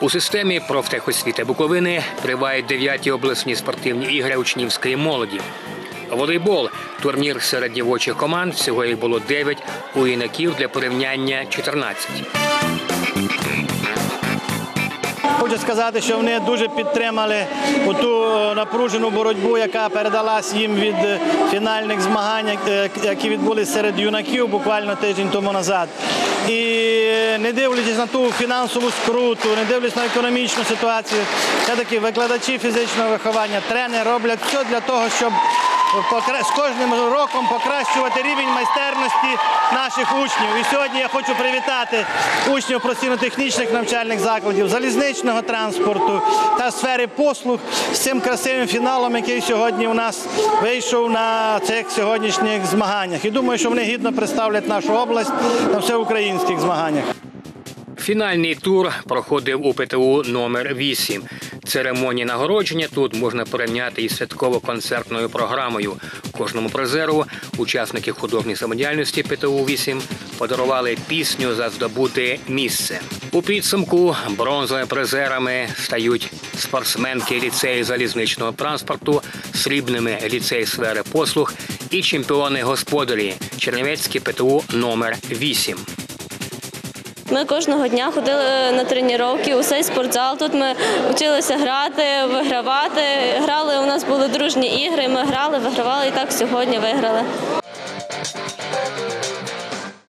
У системі профтехосвіти Буковини тривають дев'яті обласні спортивні ігри учнівської молоді. Волейбол турнір серед дівочих команд. Всього їх було 9, у юнаків для порівняння 14. Хочу сказати, що вони дуже підтримали ту напружену боротьбу, яка передалась їм від е, фінальних змагань, е, які відбулись серед юнаків буквально тиждень тому назад. І не дивлячись на ту фінансову скруту, не дивлячись на економічну ситуацію, все-таки викладачі фізичного виховання, тренери роблять все для того, щоб з кожним роком покращувати рівень майстерності наших учнів. І сьогодні я хочу привітати учнів професійно-технічних навчальних закладів, залізничного транспорту та сфери послуг з цим красивим фіналом, який сьогодні у нас вийшов на цих сьогоднішніх змаганнях. І думаю, що вони гідно представлять нашу область на всеукраїнських змаганнях. Фінальний тур проходив у ПТУ номер 8 Церемонії нагородження тут можна порівняти із святково-концертною програмою. Кожному призеру учасники художньої самодіяльності ПТУ 8 подарували пісню за здобуте місце. У підсумку бронзовими призерами стають спортсменки ліцею залізничного транспорту, срібними ліцей сфери послуг і чемпіони господарі Чернівецьке ПТУ номер 8 ми кожного дня ходили на тренування, у цей спортзал. Тут ми вчилися грати, вигравати. Грали у нас були дружні ігри. Ми грали, вигравали і так сьогодні виграли.